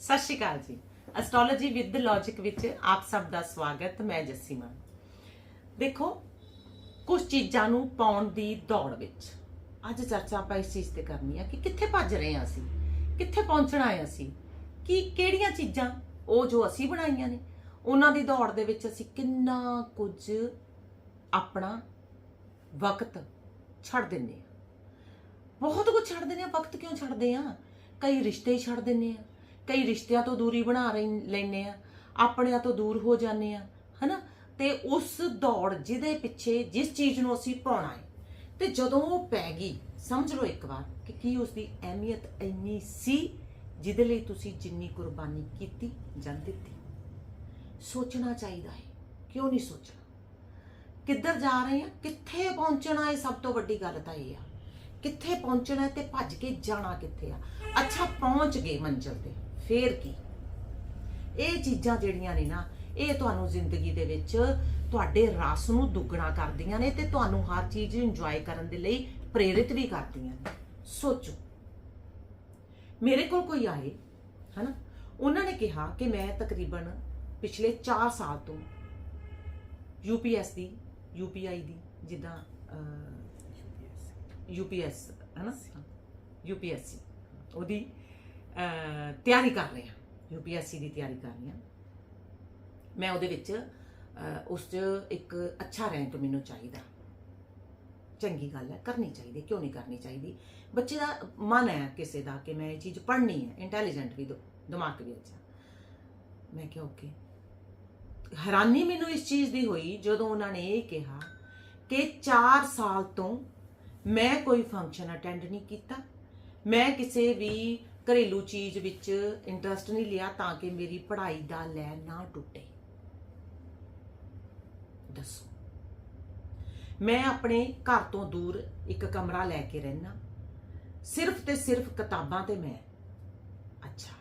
ਸਤਿ ਸ਼੍ਰੀ ਅਕਾਲ ਜੀ। Astrology with logic ਵਿੱਚ ਆਪ ਸਭ ਦਾ ਸਵਾਗਤ, ਮੈਂ ਜੱਸੀ ਮਾਨ ਦੇਖੋ, ਕੁਝ ਚੀਜ਼ਾਂ ਨੂੰ ਪਾਉਣ ਦੀ ਦੌੜ ਵਿੱਚ ਅੱਜ ਚਰਚਾ ਆਪਾਂ ਇਸ ਚੀਜ਼ ਤੇ ਕਰਨੀ ਆ ਕਿ ਕਿੱਥੇ ਭੱਜ ਰਹੇ ਆ ਅਸੀਂ, ਕਿੱਥੇ ਪਹੁੰਚਣਾ ਹੈ ਅਸੀਂ, ਕਿ ਕਿਹੜੀਆਂ ਚੀਜ਼ਾਂ ਉਹ ਜੋ ਅਸੀਂ ਬਣਾਈਆਂ ਨੇ, ਉਹਨਾਂ ਦੀ ਦੌੜ ਦੇ ਵਿੱਚ ਅਸੀਂ ਕਿੰਨਾ ਕੁਝ ਆਪਣਾ ਵਕਤ ਛੱਡ ਦਿੰਦੇ ਆ ਬਹੁਤ ਕੁਝ ਛੱਡ ਦਿੰਦੇ ਆ ਵਕਤ ਕਿਉਂ ਛੱਡਦੇ ਆ ਕਈ ਰਿਸ਼ਤੇ ਛੱਡ ਦਿੰਦੇ ਆ ਕਈ ਰਿਸ਼ਤਿਆਂ ਤੋਂ ਦੂਰੀ ਬਣਾ ਰਹੀ- ਲੈਂਦੇ ਆ, ਆਪਣਿਆਂ ਤੋਂ ਦੂਰ ਹੋ ਜਾਂਦੇ ਆ, ਹਨਾ? ਤੇ ਉਸ ਦੌੜ ਜਿਹਦੇ ਪਿੱਛੇ ਜਿਸ ਚੀਜ਼ ਨੂੰ ਅਸੀਂ ਪਾਉਣਾ ਹੈ ਤੇ ਜਦੋਂ ਉਹ ਪੈ ਗਈ, ਸਮਝ ਲਓ ਇੱਕ ਵਾਰ ਕਿ ਕੀ ਉਸ ਦੀ ਅਹਿਮੀਅਤ ਇੰਨੀ ਸੀ ਜਿਹਦੇ ਲਈ ਤੁਸੀਂ ਜਿੰਨੀ ਕੁਰਬਾਨੀ ਕੀਤੀ ਜਾਂ ਦਿੱਤੀ। ਸੋਚਣਾ ਚਾਹੀਦਾ ਹੈ ਕਿਉਂ ਨਹੀਂ ਸੋਚਣਾ? ਕਿੱਧਰ ਜਾ ਰਹੇ ਆ, ਕਿੱਥੇ ਪਹੁੰਚਣਾ ਇਹ ਸਭ ਤੋਂ ਵੱਡੀ ਗੱਲ ਤਾਂ ਇਹ ਆ। ਕਿੱਥੇ ਪਹੁੰਚਣਾ ਹੈ ਤੇ ਭੱਜ ਕੇ ਜਾਣਾ ਕਿੱਥੇ ਆ? ਅੱਛਾ, ਪਹੁੰਚ ਗਏ ਮੰਜ਼ਿਲ ਤੇ। ਫੇਰ ਕੀ? ਇਹ ਚੀਜ਼ਾਂ ਜਿਹੜੀਆਂ ਨੇ ਨਾ ਇਹ ਤੁਹਾਨੂੰ ਜ਼ਿੰਦਗੀ ਦੇ ਵਿੱਚ ਤੁਹਾਡੇ ਰਸ ਨੂੰ ਦੁੱਗਣਾ ਕਰਦੀਆਂ ਨੇ ਤੇ ਤੁਹਾਨੂੰ ਹਰ ਚੀਜ਼ ਇੰਜੋਏ ਕਰਨ ਦੇ ਲਈ ਪ੍ਰੇਰਿਤ ਵੀ ਕਰਦੀਆਂ ਨੇ। ਸੋਚੋ। ਮੇਰੇ ਕੋਲ ਕੋਈ ਆਏ ਹਨਾ? ਉਹਨਾਂ ਨੇ ਕਿਹਾ ਕਿ ਮੈਂ ਤਕਰੀਬਨ ਪਿਛਲੇ 4 ਸਾਲ ਤੋਂ ਯੂਪੀਐਸ ਦੀ ਯੂਪੀਆਈ ਦੀ ਜਿੱਦਾਂ ਯੂਪੀਐਸ ਹਨਾ? ਯੂਪੀਐਸਸੀ ਉਹਦੀ ਤਿਆਰੀ ਕਰ ਰਹੇ ਹਾਂ ਯੂਪੀਐਸਸੀ ਦੀ ਤਿਆਰੀ ਕਰ ਰਹੀ ਹਾਂ। ਮੈਂ ਉਹਦੇ ਵਿੱਚ ਉਸ 'ਚ ਇੱਕ ਅੱਛਾ ਰੈਂਕ ਮੈਨੂੰ ਚਾਹੀਦਾ। ਚੰਗੀ ਗੱਲ ਹੈ, ਕਰਨੀ ਚਾਹੀਦੀ, ਕਿਉਂ ਨਹੀਂ ਕਰਨੀ ਚਾਹੀਦੀ? ਬੱਚੇ ਦਾ ਮਨ ਹੈ ਕਿਸੇ ਦਾ ਕਿ ਮੈਂ ਇਹ ਚੀਜ਼ ਪੜ੍ਹਨੀ ਹੈ ਇੰਟੈਲੀਜੈਂਟ ਵੀ ਦੋ, ਦਿਮਾਗ ਵੀ ਅੱਛਾ। ਮੈਂ ਕਿਹਾ ਓਕੇ ਹੈਰਾਨੀ ਮੈਨੂੰ ਇਸ ਚੀਜ਼ ਦੀ ਹੋਈ ਜਦੋਂ ਉਹਨਾਂ ਨੇ ਇਹ ਕਿਹਾ ਕਿ 4 ਸਾਲ ਤੋਂ ਮੈਂ ਕੋਈ ਫੰਕਸ਼ਨ ਅਟੈਂਡ ਨਹੀਂ ਕੀਤਾ, ਮੈਂ ਕਿਸੇ ਵੀ ਘਰੇਲੂ ਚੀਜ਼ ਵਿੱਚ ਇੰਟਰਸਟ ਨਹੀਂ ਲਿਆ ਤਾਂ ਕਿ ਮੇਰੀ ਪੜ੍ਹਾਈ ਦਾ ਲੈ ਨਾ ਟੁੱਟੇ। ਦੱਸੋ। ਮੈਂ ਆਪਣੇ ਘਰ ਤੋਂ ਦੂਰ ਇੱਕ ਕਮਰਾ ਲੈ ਕੇ ਰਹਿਣਾ ਸਿਰਫ ਤੇ ਸਿਰਫ ਕਿਤਾਬਾਂ ਤੇ ਮੈਂ। ਅੱਛਾ।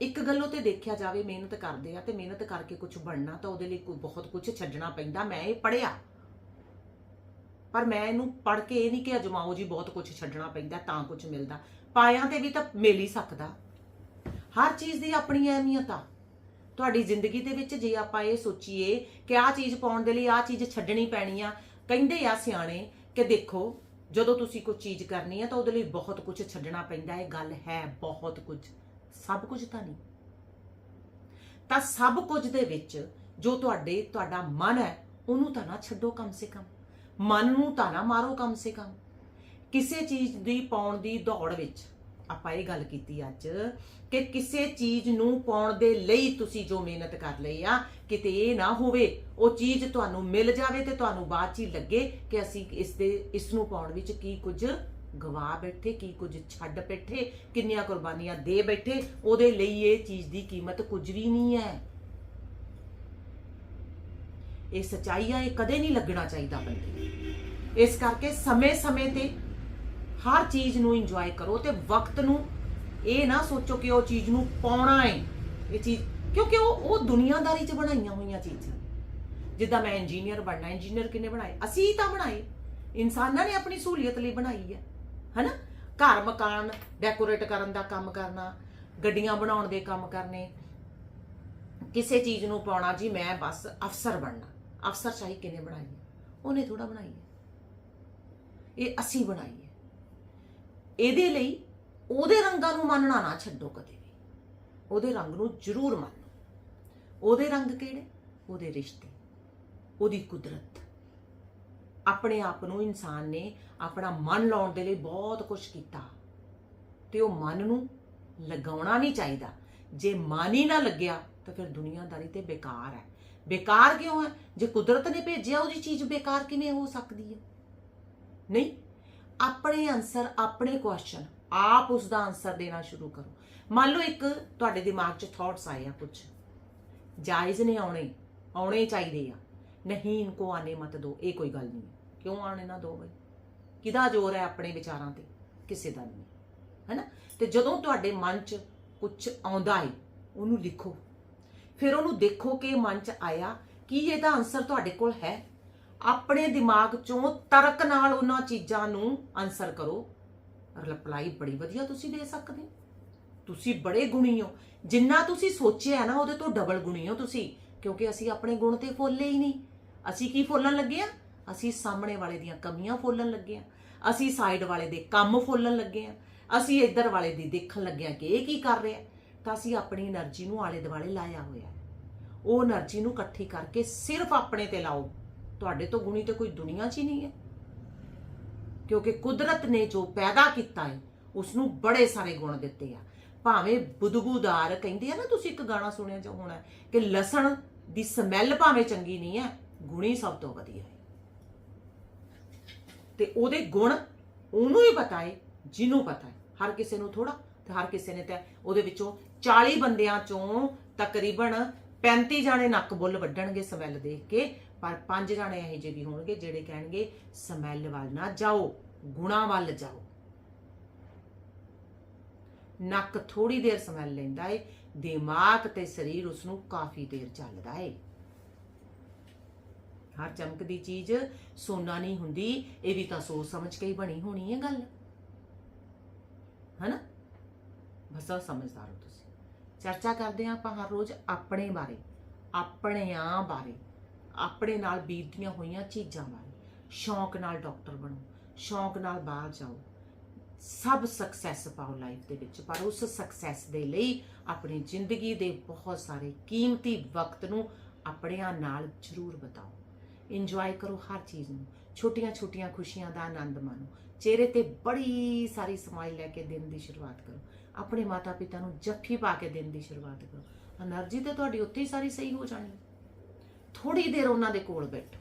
ਇੱਕ ਗੱਲੋਂ ਤੇ ਦੇਖਿਆ ਜਾਵੇ, ਮਿਹਨਤ ਕਰਦੇ ਆ ਤੇ ਮਿਹਨਤ ਕਰਕੇ ਕੁਝ ਬਣਨਾ ਤਾਂ ਉਹਦੇ ਲਈ ਕੋਈ ਬਹੁਤ ਕੁਝ ਛੱਡਣਾ ਪੈਂਦਾ। ਮੈਂ ਇਹ ਪੜਿਆ ਪਰ ਮੈਂ ਇਹਨੂੰ ਪੜ ਕੇ ਇਹ ਨਹੀਂ ਕਿ ਅਜਮਾਓ ਜੀ ਬਹੁਤ ਕੁਝ ਛੱਡਣਾ ਪੈਂਦਾ, ਤਾਂ ਕੁਝ ਮਿਲਦਾ। ਪਾਇਆਂ ਤੇ ਵੀ ਤਾਂ ਮਿਲ ਹੀ ਸਕਦਾ। ਹਰ ਚੀਜ਼ ਦੀ ਆਪਣੀ ਅਹਿਮੀਅਤ ਆ। ਤੁਹਾਡੀ ਜ਼ਿੰਦਗੀ ਦੇ ਵਿੱਚ ਜੇ ਆਪਾਂ ਇਹ ਸੋਚੀਏ ਕਿ ਆਹ ਚੀਜ਼ ਪਾਉਣ ਦੇ ਲਈ ਆਹ ਚੀਜ਼ ਛੱਡਣੀ ਪੈਣੀ ਆ, ਕਹਿੰਦੇ ਆ ਸਿਆਣੇ ਕਿ ਦੇਖੋ, ਜਦੋਂ ਤੁਸੀਂ ਕੋਈ ਚੀਜ਼ ਕਰਨੀ ਹੈ ਤਾਂ ਉਹਦੇ ਲਈ ਬਹੁਤ ਕੁਝ ਛੱਡਣਾ ਪੈਂਦਾ, ਇਹ ਗੱਲ ਹੈ ਬਹੁਤ ਕੁਝ ਸਭ ਕੁਝ ਤਾਂ ਨਹੀਂ। ਤਾਂ ਸਭ ਕੁਝ ਦੇ ਵਿੱਚ ਜੋ ਤੁਹਾਡੇ, ਤੁਹਾਡਾ ਮਨ ਹੈ, ਉਹਨੂੰ ਤਾਂ ਨਾ ਛੱਡੋ ਕਮ ਸੇ ਕਮ। ਮਨ ਨੂੰ ਤਾਂ ਨਾ ਮਾਰੋ ਕਮ ਸੇ ਕਮ। ਕਿਸੇ ਚੀਜ਼ ਦੀ ਪਾਉਣ ਦੀ ਦੌੜ ਵਿੱਚ ਆਪਾਂ ਇਹ ਗੱਲ ਕੀਤੀ ਅੱਜ ਕਿ ਕਿਸੇ ਚੀਜ਼ ਨੂੰ ਪਾਉਣ ਦੇ ਲਈ ਤੁਸੀਂ ਜੋ ਮਿਹਨਤ ਕਰ ਲਈ ਆ, ਕਿਤੇ ਇਹ ਨਾ ਹੋਵੇ, ਉਹ ਚੀਜ਼ ਤੁਹਾਨੂੰ ਮਿਲ ਜਾਵੇ ਤੇ ਤੁਹਾਨੂੰ ਬਾਅਦ ਚ ਹੀ ਲੱਗੇ ਕਿ ਅਸੀਂ ਇਸ ਦੇ, ਇਸ ਨੂੰ ਪਾਉਣ ਵਿੱਚ ਕੀ ਕੁਝ ਗਵਾ ਬੈਠੇ, ਕੀ ਕੁਝ ਛੱਡ ਬੈਠੇ, ਕਿੰਨੀਆਂ ਕੁਰਬਾਨੀਆਂ ਦੇ ਬੈਠੇ, ਉਹਦੇ ਲਈ ਇਹ ਚੀਜ਼ ਦੀ ਕੀਮਤ ਕੁਝ ਵੀ ਨਹੀਂ ਹੈ। ਇਹ ਸਚਾਈ ਆ, ਇਹ ਕਦੇ ਨਹੀਂ ਲੱਗਣਾ ਚਾਹੀਦਾ ਬੰਦੇ ਇਸ ਕਰਕੇ ਸਮੇਂ-ਸਮੇਂ ਤੇ ਹਰ ਚੀਜ਼ ਨੂੰ ਇੰਜੋਏ ਕਰੋ ਤੇ ਵਕਤ ਨੂੰ ਇਹ ਨਾ ਸੋਚੋ ਕਿ ਉਹ ਚੀਜ਼ ਨੂੰ ਪਾਉਣਾ ਹੈ ਇਹ ਚੀਜ਼ ਕਿਉਂਕਿ ਉਹ ਉਹ ਦੁਨੀਆਦਾਰੀ 'ਚ ਬਣਾਈਆਂ ਹੋਈਆਂ ਚੀਜ਼ਾਂ। ਜਿੱਦਾਂ ਮੈਂ ਇੰਜੀਨੀਅਰ ਬਣਨਾ ਇੰਜੀਨੀਅਰ ਕਿਨੇ ਬਣਾਏ? ਅਸੀਂ ਤਾਂ ਬਣਾਏ। ਇਨਸਾਨਾਂ ਨੇ ਆਪਣੀ ਸਹੂਲੀਅਤ ਲਈ ਬਣਾਈ ਹੈ। ਹੈਨਾ? ਘਰ ਮਕਾਨ ਡੈਕੋਰੇਟ ਕਰਨ ਦਾ ਕੰਮ ਕਰਨਾ, ਗੱਡੀਆਂ ਬਣਾਉਣ ਦੇ ਕੰਮ ਕਰਨੇ, ਕਿਸੇ ਚੀਜ਼ ਨੂੰ ਪਾਉਣਾ। ਜੀ ਮੈਂ ਬਸ ਅਫਸਰ ਬਣਨਾ। ਅਫਸਰ ਸ਼ਾਹੀ ਕਿਨੇ ਬਣਾਈ ਹੈ? ਉਹਨੇ ਥੋੜਾ ਬਣਾਈ ਹੈ। ਇਹ ਅਸੀਂ ਬਣਾਈ ਹੈ। ਇਹਦੇ ਲਈ ਉਹਦੇ ਰੰਗਾਂ ਨੂੰ ਮੰਨਣਾ ਨਾ ਛੱਡੋ ਕਦੇ ਵੀ। ਉਹਦੇ ਰੰਗ ਨੂੰ ਜ਼ਰੂਰ ਮੰਨੋ। ਉਹਦੇ ਰੰਗ ਕਿਹੜੇ? ਉਹਦੇ ਰਿਸ਼ਤੇ। ਉਹਦੀ ਕੁਦਰਤ। ਆਪਣੇ ਆਪ ਨੂੰ ਇਨਸਾਨ ਨੇ ਆਪਣਾ ਮਨ ਲਾਉਣ ਦੇ ਲਈ ਬਹੁਤ ਕੁਝ ਕੀਤਾ। ਤੇ ਉਹ ਮਨ ਨੂੰ ਲਗਾਉਣਾ ਨਹੀਂ ਚਾਹੀਦਾ। ਜੇ ਮਨ ਹੀ ਨਾ ਲੱਗਿਆ ਤਾਂ ਫਿਰ ਦੁਨੀਆਦਾਰੀ ਤੇ ਬੇਕਾਰ ਹੈ। ਬੇਕਾਰ ਕਿਉਂ ਹੈ? ਜੇ ਕੁਦਰਤ ਨੇ ਭੇਜਿਆ, ਉਹਦੀ ਚੀਜ਼ ਬੇਕਾਰ ਕਿਵੇਂ ਹੋ ਸਕਦੀ ਹੈ? ਨਹੀਂ, ਆਪਣੇ ਆਨਸਰ ਆਪਣੇ ਕੁਐਸਚਨ ਆਪ ਉਸ ਦਾ ਆਨਸਰ ਦੇਣਾ ਸ਼ੁਰੂ ਕਰੋ। ਮੰਨ ਲਓ ਇੱਕ ਤੁਹਾਡੇ ਦਿਮਾਗ 'ਚ ਥਾਟਸ ਆਏ ਆ ਕੁਝ ਜਾਇਜ਼ ਨੇ ਆਉਣੇ ਆਉਣੇ ਚਾਹੀਦੇ ਆ। ਨਹੀਂ, ਇਨਕੋ ਆਨੇ ਮਤ ਦੋ, ਇਹ ਕੋਈ ਗੱਲ ਨਹੀਂ। ਹੈ। ਕਿਉਂ ਆਣੇ ਨਾ ਦੋ ਬਈ? ਕਿਹਦਾ ਜ਼ੋਰ ਹੈ ਆਪਣੇ ਵਿਚਾਰਾਂ ਤੇ? ਕਿਸੇ ਦਾ ਨਹੀਂ। ਹੈਨਾ? ਤੇ ਜਦੋਂ ਤੁਹਾਡੇ ਮਨ 'ਚ ਕੁਝ ਆਉਂਦਾ ਏ, ਉਹਨੂੰ ਲਿਖੋ। ਫਿਰ ਉਹਨੂੰ ਦੇਖੋ ਕਿ ਮਨ 'ਚ ਆਇਆ ਕੀ ਇਹਦਾ ਆਨਸਰ ਤੁਹਾਡੇ ਕੋਲ ਹੈ। ਆਪਣੇ ਦਿਮਾਗ 'ਚੋਂ ਤਰਕ ਨਾਲ ਉਹਨਾਂ ਚੀਜ਼ਾਂ ਨੂੰ ਆਨਸਰ ਕਰੋ। ਰਿਪਲਾਈ ਬੜੀ ਵਧੀਆ ਤੁਸੀਂ ਦੇ ਸਕਦੇ ਹੋ। ਤੁਸੀਂ ਬੜੇ ਗੁਣੀ ਹੋ। ਜਿੰਨਾ ਤੁਸੀਂ ਸੋਚਿਆ ਨਾ ਉਹਦੇ ਤੋਂ ਡਬਲ ਗੁਣੀ ਹੋ ਤੁਸੀਂ, ਕਿਉਂਕਿ ਅਸੀਂ ਆਪਣੇ ਗੁਣ ਤੇ ਫੋਲੇ ਹੀ ਨਹੀਂ। ਅਸੀਂ ਕੀ ਫੋਲਣ ਲੱਗੇ ਆ? ਅਸੀਂ ਸਾਹਮਣੇ ਵਾਲੇ ਦੀਆਂ ਕਮੀਆਂ ਫੋਲਣ ਲੱਗੇ ਆ। ਅਸੀਂ ਸਾਈਡ ਵਾਲੇ ਦੇ ਕੰਮ ਫੋਲਣ ਲੱਗੇ ਆ। ਅਸੀਂ ਇੱਧਰ ਵਾਲੇ ਦੀ ਦੇਖਣ ਲੱਗੇ ਆ ਕਿ ਇਹ ਕੀ ਕਰ ਰਿਹਾ। ਤਾਂ ਅਸੀਂ ਆਪਣੀ એનર્ਜੀ ਨੂੰ ਆਲੇ ਦੁਆਲੇ ਲਾਇਆ ਹੋਇਆ ਉਹ એનર્ਜੀ ਨੂੰ ਇਕੱਠੀ ਕਰਕੇ ਸਿਰਫ ਆਪਣੇ ਤੇ ਲਾਓ। ਤੁਹਾਡੇ ਤੋਂ ਗੁਣੀ ਤੇ ਕੋਈ ਦੁਨੀਆ 'ਚ ਹੀ ਨਹੀਂ ਹੈ। ਕਿਉਂਕਿ ਕੁਦਰਤ ਨੇ ਜੋ ਪੈਦਾ ਕੀਤਾ ਹੈ ਉਸ ਨੂੰ ਬੜੇ ਸਾਰੇ ਗੁਣ ਦਿੱਤੇ ਆ। ਭਾਵੇਂ ਬਦਬੂਦਾਰ ਕਹਿੰਦੇ ਆ ਨਾ, ਤੁਸੀਂ ਇੱਕ ਗਾਣਾ ਸੁਣਿਆ ਜੋ ਹੋਣਾ ਕਿ ਲਸਣ ਦੀ ਸਮੈਲ ਭਾਵੇਂ ਚੰਗੀ ਨਹੀਂ ਹੈ, ਗੁਣੀ ਸਭ ਤੋਂ ਵਧੀਆ ਹੈ। ਤੇ ਉਹਦੇ ਗੁਣ ਉਹਨੂੰ ਹੀ ਪਤਾ ਹੈ, ਜਿਹਨੂੰ ਪਤਾ ਹੈ। ਹਰ ਕਿਸੇ ਨੂੰ ਥੋੜਾ ਤੇ ਹਰ ਕਿਸੇ ਨੇ ਤਾਂ ਉਹਦੇ ਵਿੱਚੋਂ 40 ਬੰਦਿਆਂ ਚੋਂ ਤਕਰੀਬਨ 35 ਜਾਣੇ ਨੱਕ ਬੁੱਲ ਵੱਢਣਗੇ ਸਮੈਲ ਦੇਖ ਕੇ, ਪਰ ਪੰਜ ਜਾਣੇ ਇਹੋ ਜਿਹੇ ਵੀ ਹੋਣਗੇ ਜਿਹੜੇ ਕਹਿਣਗੇ ਸਮੈਲ ਵੱਲ ਨਾ ਜਾਓ, ਗੁਣਾ ਵੱਲ ਜਾਓ। ਨੱਕ ਥੋੜੀ ਦੇਰ ਸਮੈਲ ਲੈਂਦਾ ਏ, ਦਿਮਾਗ ਤੇ ਸਰੀਰ ਉਸ ਨੂੰ ਕਾਫੀ ਦੇਰ ਚੱਲਦਾ ਏ। ਹਰ ਚਮਕਦੀ ਚੀਜ਼ ਸੋਨਾ ਨਹੀਂ ਹੁੰਦੀ, ਇਹ ਵੀ ਤਾਂ ਸੋਚ ਸਮਝ ਕੇ ਹੀ ਬਣੀ ਹੋਣੀ ਹੈ ਗੱਲ। ਹਨਾ? ਬਸ ਸਮਝਦਾਰ ਹੋ ਚਰਚਾ ਕਰਦੇ ਹਾਂ ਆਪਾਂ ਹਰ ਰੋਜ਼ ਆਪਣੇ ਬਾਰੇ ਆਪਣਿਆਂ ਬਾਰੇ, ਆਪਣੇ ਨਾਲ ਬੀਤਦੀਆਂ ਹੋਈਆਂ ਚੀਜ਼ਾਂ ਬਾਰੇ। ਸ਼ੌਂਕ ਨਾਲ ਡਾਕਟਰ ਬਣੋ, ਸ਼ੌਂਕ ਨਾਲ ਬਾਹਰ ਜਾਓ। ਸਭ ਸਕਸੈਸ ਪਾਓ ਲਾਈਫ ਦੇ ਵਿੱਚ, ਪਰ ਉਸ ਸਕਸੈਸ ਦੇ ਲਈ ਆਪਣੀ ਜ਼ਿੰਦਗੀ ਦੇ ਬਹੁਤ ਸਾਰੇ ਕੀਮਤੀ ਵਕਤ ਨੂੰ ਆਪਣਿਆਂ ਨਾਲ ਜ਼ਰੂਰ ਬਤਾਓ। ਇੰਜੋਏ ਕਰੋ ਹਰ ਚੀਜ਼ ਨੂੰ। ਛੋਟੀਆਂ-ਛੋਟੀਆਂ ਖੁਸ਼ੀਆਂ ਦਾ ਆਨੰਦ ਮਾਣੋ। ਚਿਹਰੇ ਤੇ ਬੜੀ ਸਾਰੀ ਸਮਾਈਲ ਲੈ ਕੇ ਦਿਨ ਦੀ ਸ਼ੁਰੂਆਤ ਕਰੋ। ਆਪਣੇ ਮਾਤਾ ਪਿਤਾ ਨੂੰ ਜੱਫੀ ਪਾ ਕੇ ਦਿਨ ਦੀ ਸ਼ੁਰੂਆਤ ਕਰੋ। એનર્ਜੀ ਤੇ ਤੁਹਾਡੀ ਉੱਥੇ ਹੀ ਸਾਰੀ ਸਹੀ ਹੋ ਜਾਣੀ। ਥੋੜੀ ਦੇਰ ਉਹਨਾਂ ਦੇ ਕੋਲ ਬੈਠੋ।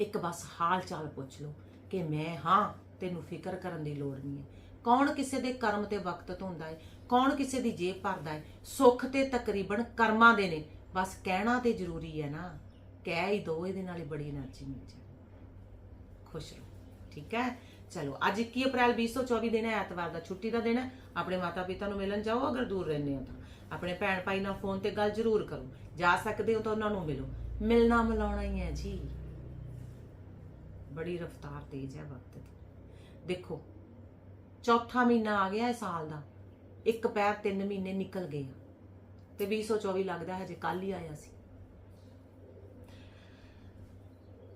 ਇੱਕ ਬਸ ਹਾਲ ਚਾਲ ਪੁੱਛ ਲਓ ਕਿ ਮੈਂ ਹਾਂ, ਤੈਨੂੰ ਫਿਕਰ ਕਰਨ ਦੀ ਲੋੜ ਨਹੀਂ ਹੈ। ਕੌਣ ਕਿਸੇ ਦੇ ਕਰਮ ਤੇ ਵਕਤ ਧੋਂਦਾ ਹੈ ਕੌਣ ਕਿਸੇ ਦੀ ਜੇਬ ਭਰਦਾ ਹੈ ਸੁੱਖ ਤੇ ਤਕਰੀਬਨ ਕਰਮਾਂ ਦੇ ਨੇ। ਬਸ ਕਹਿਣਾ ਤੇ ਜ਼ਰੂਰੀ ਹੈ ਨਾ। ਕਹਿ ਹੀ ਦੋ, ਇਹਦੇ ਨਾਲ ਹੀ ਬੜੀ એનર્ਜੀ ਮਿਲ ਜਾਂਦੀ। ਖੁਸ਼ ਰਹੋ। ਠੀਕ ਹੈ? ਚਲੋ ਅੱਜ 21 ਅਪ੍ਰੈਲ 2024 ਦਿਨ ਹੈ ਐਤਵਾਰ ਦਾ ਛੁੱਟੀ ਦਾ ਦਿਨ ਹੈ ਆਪਣੇ ਮਾਤਾ ਪਿਤਾ ਨੂੰ ਮਿਲਣ ਜਾਓ ਅਗਰ ਦੂਰ ਰਹਿੰਦੇ ਹੋ ਤਾਂ ਆਪਣੇ ਭੈਣ ਭਾਈ ਨਾਲ ਫੋਨ ਤੇ ਗੱਲ ਜ਼ਰੂਰ ਕਰੋ ਜਾ ਸਕਦੇ ਹੋ ਤਾਂ ਉਹਨਾਂ ਨੂੰ ਮਿਲੋ ਮਿਲਣਾ ਮਿਲਾਉਣਾ ਹੀ ਹੈ ਜੀ ਬੜੀ ਰਫ਼ਤਾਰ ਤੇਜ਼ ਹੈ ਵਕਤ ਦੀ ਦੇਖੋ ਚੌਥਾ ਮਹੀਨਾ ਆ ਗਿਆ ਹੈ ਸਾਲ ਦਾ ਇੱਕ ਪੈਰ ਤਿੰਨ ਮਹੀਨੇ ਨਿਕਲ ਗਏ ਆ ਤੇ 2024 ਲੱਗਦਾ ਹੈ ਜੇ ਕੱਲ ਹੀ ਆਇਆ ਸੀ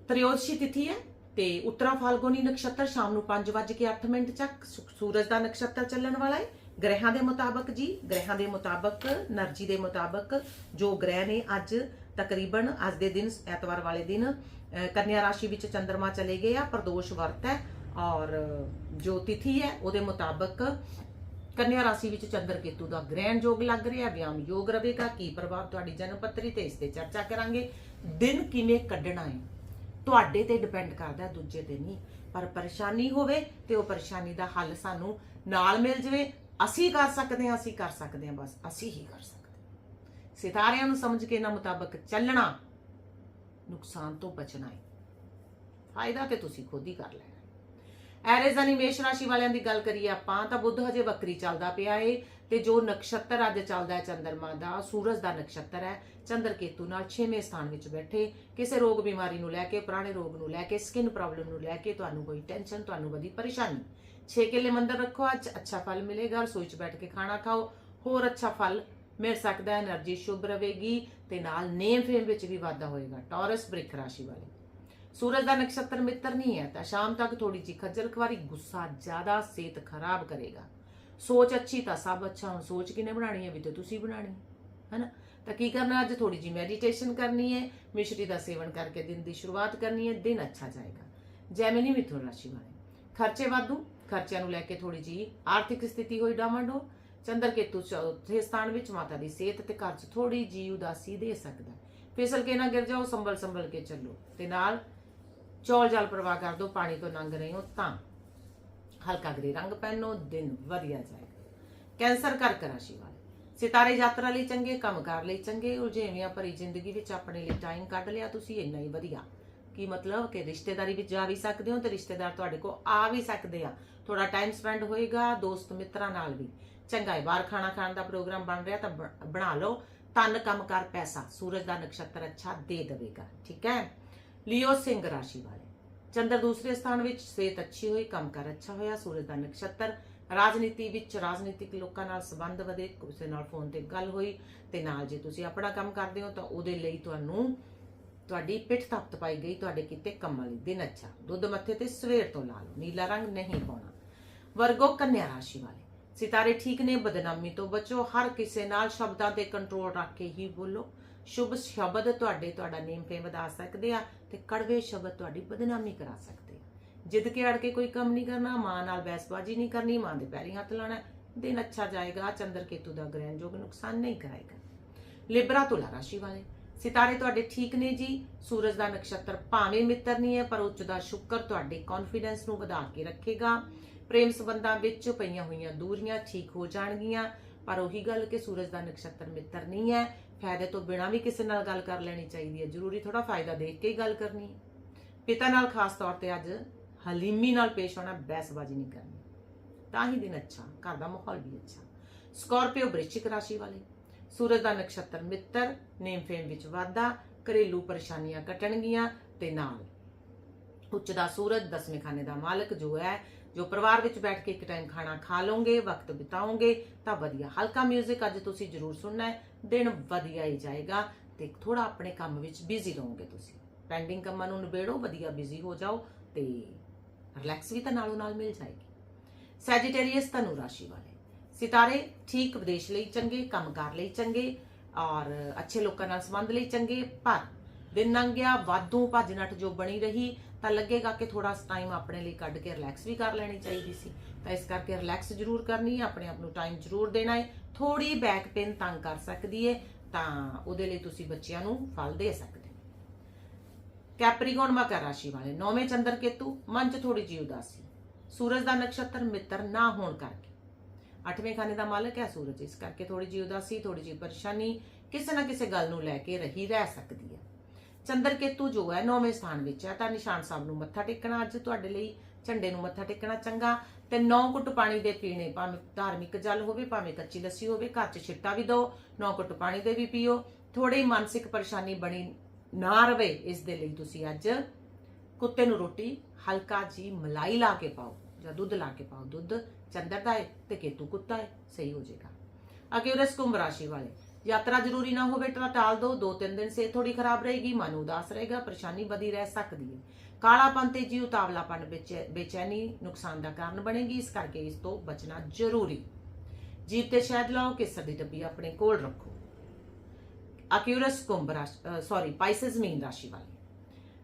ਤ੍ਰਿਯੋਦਸ਼ੀ ਤਿਥੀ ਹੈ ਤੇ ਉੱਤਰਾ ਫਾਲਗੁਨੀ ਨਕਸ਼ਤਰ ਸ਼ਾਮ ਨੂੰ 5:08 ਮਿੰਟ ਤੱਕ ਸੁ- ਸੂਰਜ ਦਾ ਨਕਸ਼ਤਰ ਚੱਲਣ ਵਾਲਾ ਹੈ ਗ੍ਰਹਿਾਂ ਦੇ ਮੁਤਾਬਕ ਜੀ, ਗ੍ਰਹਿਾਂ ਦੇ ਮੁਤਾਬਕ ਨਰਜੀ ਦੇ ਮੁਤਾਬਕ ਜੋ ਗ੍ਰਹਿ ਨੇ ਅੱਜ ਤਕਰੀਬਨ ਅੱਜ ਦੇ ਦਿਨ, ਐਤਵਾਰ ਵਾਲੇ ਦਿਨ ਕੰਨਿਆ ਰਾਸ਼ੀ ਵਿੱਚ ਚੰ드ਰਮਾ ਚਲੇ ਗਏ ਆ, ਪ੍ਰਦੋਸ਼ ਵਰਤ ਹੈ ਔਰ ਜੋ ਤਿਥੀ ਹੈ ਉਹਦੇ ਮੁਤਾਬਕ ਕੰਨਿਆ ਰਾਸ਼ੀ ਵਿੱਚ ਚੰਦਰ ਕੇਤੂ ਦਾ ਗ੍ਰਹਿਣ ਯੋਗ ਲੱਗ ਰਿਹਾ, ਵਿਆਮ ਯੋਗ ਰਹੇਗਾ। ਕੀ ਪ੍ਰਭਾਵ ਤੁਹਾਡੀ ਜਨਮ ਪੱਤਰੀ ਤੇ ਇਸ ਤੇ ਚਰਚਾ ਕਰਾਂਗੇ। ਦਿਨ ਕਿਵੇਂ ਕੱਢਣਾ ਹੈ ਤੁਹਾਡੇ ਤੇ ਡਿਪੈਂਡ ਕਰਦਾ ਦੂਜੇ ਤੇ ਨਹੀਂ। ਪਰ ਪਰੇਸ਼ਾਨੀ ਹੋਵੇ ਤੇ ਉਹ ਪਰੇਸ਼ਾਨੀ ਦਾ ਹੱਲ ਸਾਨੂੰ ਨਾਲ ਮਿਲ ਜਵੇ। ਅਸੀਂ ਕਰ ਸਕਦੇ ਹਾਂ, ਅਸੀਂ ਕਰ ਸਕਦੇ ਹਾਂ, ਬਸ ਅਸੀਂ ਹੀ ਕਰ ਸਕਦੇ ਸਿਤਾਰਿਆਂ ਨੂੰ ਸਮਝ ਕੇ ਇਹਨਾਂ ਮੁਤਾਬਕ ਚੱਲਣਾ ਨੁਕਸਾਨ ਤੋਂ ਬਚਣਾ ਹੈ। ਫਾਇਦਾ ਤੇ ਤੁਸੀਂ ਖੁਦ ਹੀ ਕਰ ਲੈਣਾ। ਐਰੇਜ਼ ਅਨੀ ਮੇਸ਼ ਰਾਸ਼ੀ ਵਾਲਿਆਂ ਦੀ ਗੱਲ ਕਰੀਏ ਆਪਾਂ, ਤਾਂ ਬੁੱਧ ਹਜੇ ਬੱਕਰੀ ਚੱਲਦਾ ਪਿਆ ਏ। ਤੇ ਜੋ ਨਕਸ਼ਤਰ ਅੱਜ ਚੱਲਦਾ ਹੈ ਚੰਦਰਮਾ ਦਾ, ਸੂਰਜ ਦਾ ਨਕਸ਼ਤਰ ਹੈ ਚੰਦਰ ਕੇਤੂ ਨਾਲ 6ਵੇਂ ਸਥਾਨ ਵਿੱਚ ਬੈਠੇ, ਕਿਸੇ ਰੋਗ ਬਿਮਾਰੀ ਨੂੰ ਲੈ ਕੇ, ਪੁਰਾਣੇ ਰੋਗ ਨੂੰ ਲੈ ਕੇ ਸਕਿਨ ਪ੍ਰੋਬਲਮ ਨੂੰ ਲੈ ਕੇ ਤੁਹਾਨੂੰ ਕੋਈ ਟੈਨਸ਼ਨ ਤੁਹਾਨੂੰ ਵਧੀ ਪਰੇਸ਼ਾਨੀ। 6 ਕਿਲੇ ਮੰਦਰ ਰੱਖੋ, ਅੱਜ ਅੱਛਾ ਫਲ ਮਿਲੇਗਾ, ਰਸੋਈ 'ਚ ਬੈਠ ਕੇ ਖਾਣਾ ਖਾਓ, ਹੋਰ ਅੱਛਾ ਫਲ ਮਿਲ ਸਕਦਾ ਹੈ એનર્ਜੀ ਸ਼ੁਭ ਰਹੇਗੀ ਤੇ ਨਾਲ ਨੇਮ ਫੇਮ ਵਿੱਚ ਵੀ ਵਾਧਾ ਹੋਏਗਾ ਟੌਰਸ ਬ੍ਰਿਕ ਰਾਸ਼ੀ ਵਾਲੇ। ਸੂਰਜ ਦਾ ਨਕਸ਼ਤਰ ਮਿੱਤਰ ਨਹੀਂ ਹੈ, ਤਾਂ ਸ਼ਾਮ ਤੱਕ ਥੋੜੀ ਜਿਹੀ ਖੱਜਲ ਖਵਾਰੀ ਗੁੱਸਾ ਜ਼ਿਆਦਾ, ਸਿਹਤ ਖਰਾਬ ਕਰੇਗਾ। ਸੋਚ ਅੱਛੀ ਤਾਂ ਸਭ ਅੱਛਾ, ਹੁਣ ਸੋਚ ਕਿਨੇ ਬਣਾਣੀ ਹੈ? ਵੀ ਤੇ ਤੁਸੀਂ ਬਣਾਣੀ ਹੈਨਾ? ਤਾਂ ਕੀ ਕਰਨਾ? ਅੱਜ ਥੋੜੀ ਜਿਹੀ ਮੈਡੀਟੇਸ਼ਨ ਕਰਨੀ ਹੈ, ਮਿਸ਼ਰੀ ਦਾ ਸੇਵਨ ਕਰਕੇ ਦਿਨ ਦੀ ਸ਼ੁਰੂਆਤ ਕਰਨੀ ਹੈ, ਦਿਨ ਅੱਛਾ ਜਾਏਗਾ। ਜੈਮਿਨੀ ਮਿਥੁਨ ਰਾਸ਼ੀ ਵਾਲੇ। ਖਰਚੇ ਵਾਧੂ, ਖਰਚਿਆਂ ਨੂੰ ਲੈ ਕੇ ਥੋੜੀ ਜਿਹੀ ਆਰਥਿਕ ਸਥਿਤੀ ਹੋਈ ਡਾਵਾਂਡੋ। ਚੰਦਰ ਕੇਤੂ ਚੌਥੇ ਸਥਾਨ ਵਿੱਚ ਮਾਤਾ ਦੀ ਸਿਹਤ ਤੇ ਘਰ 'ਚ ਥੋੜੀ ਜੀ ਉਦਾਸੀ ਦੇ ਸਕਦਾ। ਫਿਸਲ ਕੇ ਨਾ ਗਿਰ ਜਾਓ ਸੰਭਲ ਸੰਭਲ ਕੇ ਚੱਲੋ। ਤੇ ਨਾਲ ਚੌਲ ਜਲ ਪ੍ਰਵਾਹ ਕਰ ਦਿਓ ਪਾਣੀ ਤੋਂ ਲੰਘ ਰਹੇ ਹੋ ਤਾਂ। ਹਲਕਾ ਗ੍ਰੇ ਰੰਗ ਪਹਿਨੋ, ਦਿਨ ਵਧੀਆ ਜਾਏਗਾ। ਕੈਂਸਰ ਕਰਕ ਰਾਸ਼ੀ ਵਾਲੇ। ਸਿਤਾਰੇ ਯਾਤਰਾ ਲਈ ਚੰਗੇ, ਕੰਮਕਾਰ ਲਈ ਚੰਗੇ, ਉਲਝੇਵਿਆਂ ਭਰੀ ਜ਼ਿੰਦਗੀ ਵਿੱਚ ਆਪਣੇ ਲਈ ਟਾਈਮ ਕੱਢ ਲਿਆ ਤੁਸੀਂ, ਇੰਨਾ ਹੀ ਵਧੀਆ। ਕੀ ਮਤਲਬ ਕਿ ਰਿਸ਼ਤੇਦਾਰੀ ਵਿੱਚ ਜਾ ਵੀ ਸਕਦੇ ਹੋ ਤੇ ਰਿਸ਼ਤੇਦਾਰ ਤੁਹਾਡੇ ਕੋਲ ਆ ਵੀ ਸਕਦੇ ਆ। ਥੋੜਾ ਟਾਈਮ ਸਪੈਂਡ ਹੋਏਗਾ, ਦੋਸਤ ਮਿੱਤਰਾਂ ਨਾਲ ਵੀ। ਚੰਗਾ ਹੈ, ਬਾਹਰ ਖਾਣਾ ਖਾਣ ਦਾ ਪ੍ਰੋਗਰਾਮ ਬਣ ਰਿਹਾ ਤਾਂ ਬ- ਬਣਾ ਲਓ। ਤਨ ਕੰਮ ਕਰ ਪੈਸਾ, ਸੂਰਜ ਦਾ ਨਕਸ਼ਤਰ ਅੱਛਾ ਦੇ ਦੇਵੇਗਾ। ਠੀਕ ਹੈ? ਲਿਓ ਸਿੰਘ ਰਾਸ਼ੀ ਵਾਲੇ। ਚੰਦਰ ਦੂਸਰੇ ਸਥਾਨ ਵਿੱਚ ਸਿਹਤ ਅੱਛੀ ਹੋਈ ਕੰਮ ਕਰ ਅੱਛਾ ਹੋਇਆ, ਸੂਰਜ ਦਾ ਨਕਸ਼ਤਰ, ਰਾਜਨੀਤੀ ਵਿੱਚ ਰਾਜਨੀਤਿਕ ਲੋਕਾਂ ਨਾਲ ਸੰਬੰਧ ਵਧੇ, ਕਿਸੇ ਨਾਲ ਫੋਨ ਤੇ ਗੱਲ ਹੋਈ ਤੇ ਨਾਲ ਜੇ ਤੁਸੀਂ ਆਪਣਾ ਕੰਮ ਕਰਦੇ ਹੋ ਤਾਂ ਉਹਦੇ ਲਈ ਤੁਹਾਨੂੰ ਤੁਹਾਡੀ ਪਿੱਠ ਤਪਤ ਪਾਈ ਗਈ, ਤੁਹਾਡੇ ਕਿਤੇ ਕੰਮਾਂ ਲਈ ਦਿਨ ਅੱਛਾ। ਦੁੱਧ ਮੱਥੇ ਤੇ ਸਵੇਰ ਤੋਂ ਲਾ ਲਓ ਨੀਲਾ ਰੰਗ ਨਹੀਂ ਪਾਉਣਾ। ਵਰਗੋ ਕੰਨਿਆ ਰਾਸ਼ੀ ਵਾਲੇ, ਸਿਤਾਰੇ ਠੀਕ ਨੇ, ਬਦਨਾਮੀ ਤੋਂ ਬਚੋ, ਹਰ ਕਿਸੇ ਨਾਲ ਸ਼ਬਦਾਂ ਤੇ ਕੰਟਰੋਲ ਰੱਖ ਕੇ ਹੀ ਬੋਲੋ। ਸ਼ੁਭ ਸ਼ਬਦ ਤੁਹਾਡੇ, ਤੁਹਾਡਾ ਨੇਮ ਫੇਮ ਵਧਾ ਸਕਦੇ ਆ ਤੇ ਕੜਵੇ ਸ਼ਬਦ ਤੁਹਾਡੀ ਬਦਨਾਮੀ ਕਰਾ ਸਕਦੇ ਆ। ਜਿੱਦ ਕੇ ਅੜ ਕੇ ਕੋਈ ਕੰਮ ਨਹੀਂ ਕਰਨਾ, ਮਾਂ ਨਾਲ ਬਹਿਸਬਾਜ਼ੀ ਨਹੀਂ ਕਰਨੀ, ਮਾਂ ਦੇ ਪੈਰੀ ਹੱਥ ਲਾਣਾ ਦਿਨ ਅੱਛਾ ਜਾਏਗਾ ਚੰਦਰ ਕੇਤੂ ਦਾ ਗ੍ਰਹਿਣ ਜੋਗ ਨੁਕਸਾਨ ਨਹੀਂ ਕਰਾਏਗਾ। ਲਿਬਰਾ ਤੁਲਾ ਰਾਸ਼ੀ ਵਾਲੇ, ਸਿਤਾਰੇ ਤੁਹਾਡੇ ਠੀਕ ਨੇ ਜੀ, ਸੂਰਜ ਦਾ ਨਕਸ਼ਤਰ ਭਾਵੇਂ ਮਿੱਤਰ ਨਹੀਂ ਹੈ, ਪਰ ਉੱਚ ਦਾ ਸ਼ੁਕਰ ਤੁਹਾਡੇ ਕੌਨਫੀਡੈਂਸ ਨੂੰ ਵਧਾ ਕੇ ਰੱਖੇਗਾ। ਪ੍ਰੇਮ ਸੰਬੰਧਾਂ ਵਿੱਚ ਪਈਆਂ ਹੋਈਆਂ ਦੂਰੀਆਂ ਠੀਕ ਹੋ ਜਾਣਗੀਆਂ, ਪਰ ਉਹੀ ਗੱਲ ਕਿ ਸੂਰਜ ਦਾ ਨਕਸ਼ਤਰ ਮਿੱਤਰ ਨਹੀਂ ਹੈ ਫਾਇਦੇ ਤੋਂ ਬਿਨਾਂ ਵੀ ਕਿਸੇ ਨਾਲ ਗੱਲ ਕਰ ਲੈਣੀ ਚਾਹੀਦੀ ਹੈ। ਜ਼ਰੂਰੀ ਥੋੜਾ ਫਾਇਦਾ ਦੇਖ ਕੇ ਹੀ ਗੱਲ ਕਰਨੀ ਹੈ। ਪਿਤਾ ਨਾਲ ਖਾਸ ਤੌਰ ਤੇ ਅੱਜ ਹਲੀਮੀ ਨਾਲ ਪੇਸ਼ ਹੋਣਾ ਬਹਿਸਬਾਜ਼ੀ ਨਹੀਂ ਕਰਨੀ। ਤਾਂ ਹੀ ਦਿਨ ਅੱਛਾ, ਘਰ ਦਾ ਮਾਹੌਲ ਵੀ ਅੱਛਾ। ਸਕਾਰਪੀਓ ਬ੍ਰਿਸ਼ਚਿਕ ਰਾਸ਼ੀ ਵਾਲੇ। ਸੂਰਜ ਦਾ ਨਕਸ਼ਤਰ ਮਿੱਤਰ, ਨੇਮ ਫੇਮ ਵਿੱਚ ਵਾਧਾ, ਘਰੇਲੂ ਪਰੇਸ਼ਾਨੀਆਂ ਕੱਟਣਗੀਆਂ ਤੇ ਨਾਲ ਉੱਚ ਦਾ ਸੂਰਜ, ਦਸਵੇਂ ਖਾਨੇ ਦਾ ਮਾਲਕ ਜੋ ਹੈ, ਜੋ ਪਰਿਵਾਰ ਵਿੱਚ ਬੈਠ ਕੇ ਇੱਕ ਟਾਈਮ ਖਾਣਾ ਖਾ ਲਓਗੇ, ਵਕਤ ਬਿਤਾਓਗੇ, ਤਾਂ ਵਧੀਆ। ਹਲਕਾ 뮤직 ਅੱਜ ਤੁਸੀਂ ਜ਼ਰੂਰ ਸੁਣਨਾ ਹੈ। ਦਿਨ ਵਧੀਆ ਹੀ ਜਾਏਗਾ ਤੇ ਥੋੜਾ ਆਪਣੇ ਕੰਮ ਵਿੱਚ ਬਿਜ਼ੀ ਰਹੋਗੇ ਤੁਸੀਂ। ਪੈਂਡਿੰਗ ਕੰਮਾਂ ਨੂੰ ਨਿਬੇੜੋ, ਵਧੀਆ ਬਿਜ਼ੀ ਹੋ ਜਾਓ ਤੇ ਰਿਲੈਕਸ ਵੀ ਤਾਂ ਨਾਲੋਂ ਨਾਲ ਮਿਲ ਜਾਏਗੀ। ਸੈਜੀਟੇਰੀਅਸ ਧਨੁ ਰਾਸ਼ੀ ਵਾਲੇ। ਸਿਤਾਰੇ ਠੀਕ ਵਿਦੇਸ਼ ਲਈ ਚੰਗੇ, ਕੰਮਕਾਰ ਲਈ ਚੰਗੇ ਔਰ ਅੱਛੇ ਲੋਕਾਂ ਨਾਲ ਸੰਬੰਧ ਲਈ ਚੰਗੇ, ਪਰ ਦਿਨ ਲੰਘ ਗਿਆ, ਵਾਧੂ ਭੱਜ ਨੱਠ ਜੋ ਬਣੀ ਰਹੀ ਤਾਂ ਲੱਗੇਗਾ ਕਿ ਥੋੜਾ ਟਾਈਮ ਆਪਣੇ ਲਈ ਕੱਢ ਕੇ ਰਿਲੈਕਸ ਵੀ ਕਰ ਲੈਣੀ ਚਾਹੀਦੀ ਸੀ। ਤਾਂ ਇਸ ਕਰਕੇ ਰਿਲੈਕਸ ਜ਼ਰੂਰ ਕਰਨੀ ਹੈ, ਆਪਣੇ ਆਪ ਨੂੰ ਟਾਈਮ ਜ਼ਰੂਰ ਦੇਣਾ ਹੈ। ਥੋੜੀ ਬੈਕ ਪੇਨ ਤੰਗ ਕਰ ਸਕਦੀ ਹੈ, ਤਾਂ ਉਹਦੇ ਲਈ ਤੁਸੀਂ ਬੱਚਿਆਂ ਨੂੰ ਫਲ ਦੇ ਸਕਦੇ ਹੋ। ਮਕਰ ਰਾਸ਼ੀ ਵਾਲੇ, ਨੌਵੇਂ ਚੰਦਰ ਕੇਤੂ, ਮਨ 'ਚ ਥੋੜੀ ਜਿਹੀ ਉਦਾਸੀ। ਸੂਰਜ ਦਾ ਨਕਸ਼ਤਰ ਮਿੱਤਰ ਨਾ ਹੋਣ ਕਰਕੇ। ਅੱਠਵੇਂ ਖਾਨੇ ਦਾ ਮਾਲਕ ਹੈ ਸੂਰਜ, ਇਸ ਕਰਕੇ ਥੋੜੀ ਜਿਹੀ ਉਦਾਸੀ ਥੋੜੀ ਜਿਹੀ ਪਰੇਸ਼ਾਨੀ, ਕਿਸੇ ਨਾ ਕਿਸੇ ਗੱਲ ਨੂੰ ਲੈ ਕੇ ਰਹੀ ਰਹਿ ਸਕਦੀ ਹੈ। ਚੰਦਰ ਕੇਤੂ ਜੋ ਹੈ, ਨੌਵੇਂ ਸਥਾਨ ਵਿੱਚ ਹੈ, ਤਾਂ ਨਿਸ਼ਾਨ ਸਾਹਿਬ ਨੂੰ ਮੱਥਾ ਟੇਕਣਾ ਅੱਜ ਤੁਹਾਡੇ ਲਈ, ਝੰਡੇ ਨੂੰ ਮੱਥਾ ਟੇਕਣਾ ਚੰਗਾ, ਤੇ ਨੌ ਘੁੱਟ ਪਾਣੀ ਦੇ ਪੀਣੇ ਭਾਵੇਂ ਧਾਰਮਿਕ ਜਲ ਹੋਵੇ, ਭਾਵੇਂ ਕੱਚੀ ਲੱਸੀ ਹੋਵੇ, ਘਰ 'ਚ ਛਿੱਟਾ ਵੀ ਦਿਓ, ਨੌ ਘੁੱਟ ਪਾਣੀ ਦੇ ਵੀ ਪੀਓ ਥੋੜੀ ਮਾਨਸਿਕ ਪਰੇਸ਼ਾਨੀ ਬਣੀ ਨਾ ਰਵੇ, ਇਸ ਦੇ ਲਈ ਤੁਸੀਂ ਅੱਜ ਕੁੱਤੇ ਨੂੰ ਰੋਟੀ, ਹਲਕਾ ਜੀ ਮਲਾਈ ਲਾ ਕੇ ਪਾਓ, ਜਾਂ ਦੁੱਧ ਲਾ ਕੇ ਪਾਓ, ਦੁੱਧ ਚੰਦਰ ਦਾ ਹੈ ਤੇ ਕੇਤੂ ਕੁੱਤਾ ਹੈ, ਸਹੀ ਹੋ ਜਾਏਗਾ। ਅਕਿਊਰਸ ਕੁੰਭ ਰਾਸ਼ੀ ਵਾਲੇ। ਯਾਤਰਾ ਜ਼ਰੂਰੀ ਨਾ ਹੋਵੇ ਤਾਂ ਟਾਲ ਦਿਓ ਦੋ, ਤਿੰਨ ਦਿਨ ਸਿਹਤ ਥੋੜੀ ਖਰਾਬ ਰਹੇਗੀ, ਮਨ ਉਦਾਸ ਰਹੇਗਾ, ਪਰੇਸ਼ਾਨੀ ਵਧੀ ਰਹਿ ਸਕਦੀ ਹੈ। ਕਾਲਾਪਨ ਤੇ ਜੀ ਉਤਾਵਲਾਪਨ ਬੇਚੈਨੀ ਨੁਕਸਾਨ ਦਾ ਕਾਰਨ ਬਣੇਗੀ, ਇਸ ਕਰਕੇ ਇਸ ਤੋਂ ਬਚਣਾ ਜ਼ਰੂਰੀ। ਜੀਭ ਤੇ ਸ਼ਹਿਦ ਲਾਓ, ਕੇਸਰ ਦੀ ਡੱਬੀ ਆਪਣੇ ਕੋਲ ਰੱਖੋ। ਅਕਿਊਰਸ ਕੁੰਭ ਰਾਸ਼ੀ ਸੌਰੀ ਪਾਈਸਸ ਮੀਨ ਰਾਸ਼ੀ ਵਾਲੇ।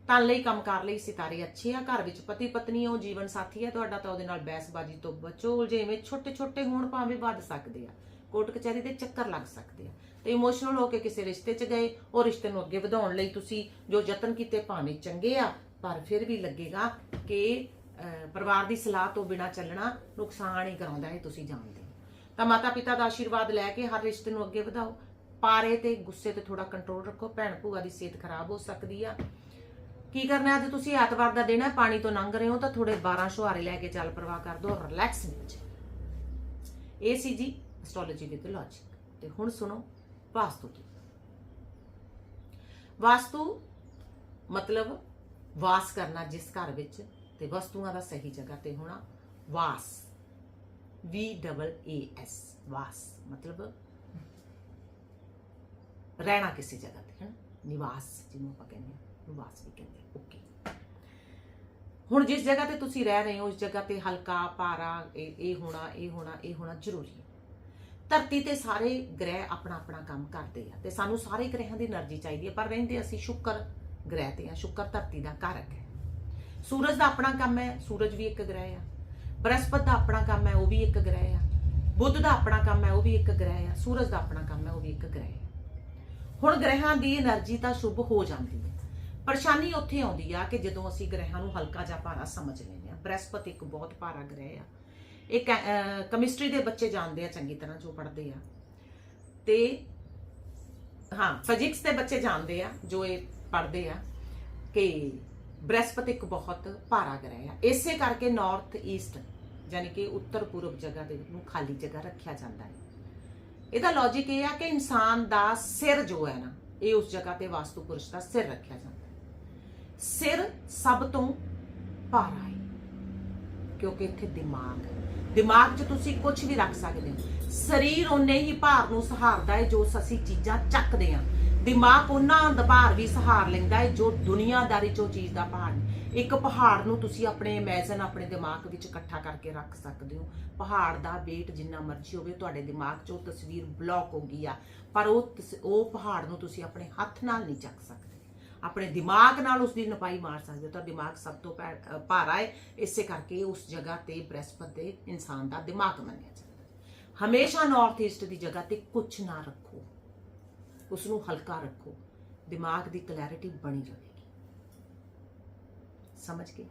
ਤਾਂ ਲਈ ਕੰਮਕਾਰ ਲਈ ਸਿਤਾਰੇ ਅੱਛੇ ਆ, ਘਰ ਵਿੱਚ ਪਤੀ ਪਤਨੀ ਹੋ ਜੀਵਨ ਸਾਥੀ ਹੈ ਤੁਹਾਡਾ ਤਾਂ ਉਹਦੇ ਨਾਲ ਬਹਿਸਬਾਜ਼ੀ ਤੋਂ ਬਚੋ, ਜਿਵੇਂ ਛੋਟੇ ਛੋਟੇ ਹੋਣ ਭਾਵੇਂ ਵੱਧ ਸਕਦੇ ਆ। ਕੋਰਟ ਕਚਹਿਰੀ ਦੇ ਚੱਕਰ ਲੱਗ ਸਕਦੇ ਆ। ਇਮੋਸ਼ਨਲ ਹੋ ਕੇ ਕਿਸੇ ਰਿਸ਼ਤੇ 'ਚ ਗਏ ਉਹ ਰਿਸ਼ਤੇ ਨੂੰ ਅੱਗੇ ਵਧਾਉਣ ਲਈ ਤੁਸੀਂ ਜੋ ਯਤਨ ਕੀਤੇ ਭਾਵੇਂ ਚੰਗੇ ਆ, ਪਰ ਫਿਰ ਵੀ ਲੱਗੇਗਾ ਕਿ ਪਰਿਵਾਰ ਦੀ ਸਲਾਹ ਤੋਂ ਬਿਨਾ ਚੱਲਣਾ ਨੁਕਸਾਨ ਹੀ ਕਰਾਉਂਦਾ ਹੈ ਤੁਸੀਂ ਜਾਣਦੇ ਹੋ। ਤਾਂ ਮਾਤਾ ਪਿਤਾ ਦਾ ਆਸ਼ੀਰਵਾਦ ਲੈ ਕੇ ਹਰ ਰਿਸ਼ਤੇ ਨੂੰ ਅੱਗੇ ਵਧਾਓ। ਪਾਰੇ ਤੇ ਗੁੱਸੇ ਤੇ ਥੋੜਾ ਕੰਟਰੋਲ ਰੱਖੋ। ਭੈਣ ਭੂਆ ਦੀ ਸਿਹਤ ਖਰਾਬ ਹੋ ਸਕਦੀ ਆ। ਕੀ ਕਰਨਾ ਅੱਜ ਤੁਸੀਂ? ਐਤਵਾਰ ਦਾ ਦਿਨ ਹੈ, ਪਾਣੀ ਤੋਂ ਲੰਘ ਰਹੇ ਹੋ ਤਾਂ ਥੋੜੇ 12 ਸ਼ੁਹਾਰੇ ਲੈ ਕੇ ਚੱਲ ਪ੍ਰਵਾਹ ਕਰ ਦਿਓ ਰਿਲੈਕਸ ਵਿੱਚ ਇਹ ਸੀ ਜੀ ਐਸਟ੍ਰੋਲੋਜੀ ਵਿਦ ਲੌਜਿਕ ਤੇ ਹੁਣ ਸੁਣੋ। ਵਾਸਤੂ ਦੀ ਵਾਸਤੂ ਮਤਲਬ ਵਾਸ ਕਰਨਾ ਜਿਸ ਘਰ ਵਿੱਚ ਤੇ ਵਸਤੂਆਂ ਦਾ ਸਹੀ ਜਗ੍ਹਾ ਤੇ ਹੋਣਾ ਵਾਸ ਵੀ ਡਬਲ ਏ ਐਸ ਵਾਸ ਮਤਲਬ ਰਹਿਣਾ ਕਿਸੇ ਜਗ੍ਹਾ ਤੇ ਹੈ ਨਿਵਾਸ ਜਿਹਨੂੰ ਆਪਾਂ ਕਹਿੰਦੇ ਹਾਂ ਨਿਵਾਸ ਵੀ ਕਹਿੰਦੇ ਓਕੇ ਹੁਣ ਜਿਸ ਜਗ੍ਹਾ ਤੇ ਤੁਸੀਂ ਰਹਿ ਰਹੇ ਹੋ ਉਸ ਜਗ੍ਹਾ ਤੇ ਹਲਕਾ ਪਾਰਾ ਇਹ ਇਹ ਹੋਣਾ ਇਹ ਹੋਣਾ ਇਹ ਹੋਣਾ ਜ਼ਰੂਰੀ ਹੈ ਧਰਤੀ ਤੇ ਸਾਰੇ ਗ੍ਰਹਿ ਆਪਣਾ ਆਪਣਾ ਕੰਮ ਕਰਦੇ ਆ ਤੇ ਸਾਨੂੰ ਸਾਰੇ ਗ੍ਰਹਿਆਂ ਦੀ એનર્ਜੀ ਚਾਹੀਦੀ ਹੈ ਪਰ ਰਹਿੰਦੇ ਅਸੀਂ ਸ਼ੁੱਕਰ ਗ੍ਰਹਿ ਤੇ ਆ, ਸ਼ੁੱਕਰ ਧਰਤੀ ਦਾ ਕਾਰਕ ਹੈ। ਸੂਰਜ ਦਾ ਆਪਣਾ ਕੰਮ ਹੈ, ਸੂਰਜ ਵੀ ਇੱਕ ਗ੍ਰਹਿ ਆ। ਬ੍ਰਹਿਸਪਤ ਦਾ ਆਪਣਾ ਕੰਮ ਹੈ, ਉਹ ਵੀ ਇੱਕ ਗ੍ਰਹਿ ਆ। ਬੁੱਧ ਦਾ ਆਪਣਾ ਕੰਮ ਹੈ, ਉਹ ਵੀ ਇੱਕ ਗ੍ਰਹਿ ਆ। ਸੂਰਜ ਦਾ ਆਪਣਾ ਕੰਮ ਹੈ, ਉਹ ਵੀ ਇੱਕ ਗ੍ਰਹਿ ਆ। ਹੁਣ ਗ੍ਰਹਿਆਂ ਦੀ એનર્ਜੀ ਤਾਂ ਸ਼ੁਭ ਹੋ ਜਾਂਦੀ ਹੈ। ਪਰੇਸ਼ਾਨੀ ਉੱਥੇ ਆਉਂਦੀ ਆ ਕਿ ਜਦੋਂ ਅਸੀਂ ਗ੍ਰਹਿਆਂ ਨੂੰ ਹਲਕਾ ਜਾਂ ਭਾਰਾ ਸਮਝ ਲੈਂਦੇ ਆ ਬ੍ਰਹਿਸਪਤ ਇੱਕ ਬਹੁਤ ਭਾਰਾ ਗ੍ਰਹਿ ਆ। ਇਹ ਕੈਮਿਸਟਰੀ ਦੇ ਬੱਚੇ ਜਾਣਦੇ ਆ ਚੰਗੀ ਤਰ੍ਹਾਂ ਜੋ ਪੜ੍ਹਦੇ ਆ। ਤੇ ਹਾਂ ਫਿਜ਼ਿਕਸ ਦੇ ਬੱਚੇ ਜਾਣਦੇ ਆ ਜੋ ਇਹ ਪੜ੍ਹਦੇ ਆ ਕਿ ਬ੍ਰਹਸਪਤ ਇੱਕ ਬਹੁਤ ਭਾਰਾ ਗ੍ਰਹਿ ਆ। ਇਸੇ ਕਰਕੇ ਨਾਰਥ ਈਸਟ ਯਾਨੀ ਕਿ ਉੱਤਰ ਪੂਰਬ ਜਗ੍ਹਾ ਦੇ ਨੂੰ ਖਾਲੀ ਜਗ੍ਹਾ ਰੱਖਿਆ ਜਾਂਦਾ ਹੈ। ਇਹਦਾ ਲੌਜੀਕ ਇਹ ਆ ਕਿ ਇਨਸਾਨ ਦਾ ਸਿਰ ਜੋ ਹੈ ਨਾ, ਇਹ ਉਸ ਜਗ੍ਹਾ ਤੇ ਵਾਸਤੂ ਪੁਰਸ਼ ਦਾ ਸਿਰ ਰੱਖਿਆ ਜਾਂਦਾ ਹੈ। ਸਿਰ ਸਭ ਤੋਂ ਭਾਰਾ ਹੈ। ਕਿਉਂਕਿ ਇੱਥੇ ਦਿਮਾਗ ਦਿਮਾਗ 'ਚ ਤੁਸੀਂ ਕੁਝ ਵੀ ਰੱਖ ਸਕਦੇ ਹੋ। ਸਰੀਰ ਉਹਨੇ ਹੀ ਭਾਰ ਨੂੰ ਸਹਾਰਦਾ ਹੈ ਜੋ ਅਸੀਂ ਚੀਜ਼ਾਂ ਚੱਕਦੇ ਹਾਂ। ਦਿਮਾਗ ਉਹਨਾਂ ਦਾ ਭਾਰ ਵੀ ਸਹਾਰ ਲੈਂਦਾ ਹੈ ਜੋ ਦੁਨੀਆਦਾਰੀ 'ਚੋਂ ਚੀਜ਼ ਦਾ ਭਾਰ ਇੱਕ ਪਹਾੜ ਨੂੰ ਤੁਸੀਂ ਆਪਣੇ ਇਮੇਜਨ ਆਪਣੇ ਦਿਮਾਗ ਵਿੱਚ ਇਕੱਠਾ ਕਰਕੇ ਰੱਖ ਸਕਦੇ ਹੋ। ਪਹਾੜ ਦਾ weight ਜਿੰਨਾ ਮਰਜ਼ੀ ਹੋਵੇ, ਤੁਹਾਡੇ ਦਿਮਾਗ 'ਚ ਉਹ ਤਸਵੀਰ ਬਲੌਕ ਹੋ ਗਈ ਆ। ਪਰ ਉਹ ਉਹ ਪਹਾੜ ਨੂੰ ਤੁਸੀਂ ਆਪਣੇ ਹੱਥ ਨਾਲ ਨਹੀਂ ਚੱਕ ਸਕਦੇ। ਆਪਣੇ ਦਿਮਾਗ ਨਾਲ ਉਸ ਦੀ ਨਪਾਈ ਮਾਰ ਸਕਦੇ ਹੋ। ਤਾਂ ਦਿਮਾਗ ਸਭ ਤੋਂ ਭੈ- ਭਾਰਾ ਹੈ। ਇਸੇ ਕਰਕੇ ਉਸ ਜਗ੍ਹਾ ਤੇ ਬ੍ਰਹਸਪਤ ਦੇ ਇਨਸਾਨ ਦਾ ਦਿਮਾਗ ਮੰਨਿਆ ਜਾਂਦਾ ਹਮੇਸ਼ਾ ਨਾਰਥ ਈਸਟ ਦੀ ਜਗ੍ਹਾ ਤੇ ਕੁਝ ਨਾ ਰੱਖੋ। ਉਸ ਨੂੰ ਹਲਕਾ ਰੱਖੋ। ਦਿਮਾਗ ਦੀ ਕਲੈਰਿਟੀ ਬਣੀ ਰਹੇਗੀ। ਸਮਝ ਗਏ?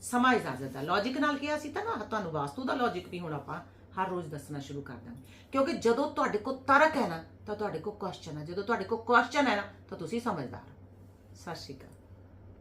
ਸਮਾਂ ਇਜਾਜ਼ਤ ਦਾ ਲੌਜੀਕ ਨਾਲ ਕਿਹਾ ਸੀ ਤਾਂ ਨਾ, ਤੁਹਾਨੂੰ ਵਾਸਤੂ ਦਾ ਲੌਜੀਕ ਵੀ ਹੁਣ ਆਪਾਂ ਹਰ ਰੋਜ਼ ਦੱਸਣਾ ਸ਼ੁਰੂ ਕਰ ਦਾਂਗੇ। ਕਿਉਂਕਿ ਜਦੋਂ ਤੁਹਾਡੇ ਕੋਲ ਤਰਕ ਹੈ ਨਾ, ਤਾਂ ਤੁਹਾਡੇ ਕੋਲ ਕੁਐਸਚਨ ਹੈ। ਜਦੋਂ ਤੁਹਾਡੇ ਕੋਲ ਕੁਐਸਚਨ ਹੈ ਨਾ, ਤਾਂ ਤੁਸੀਂ ਸਮਝਦਾਰ ਸਤਿ ਸ਼੍ਰੀ ਅਕਾਲ।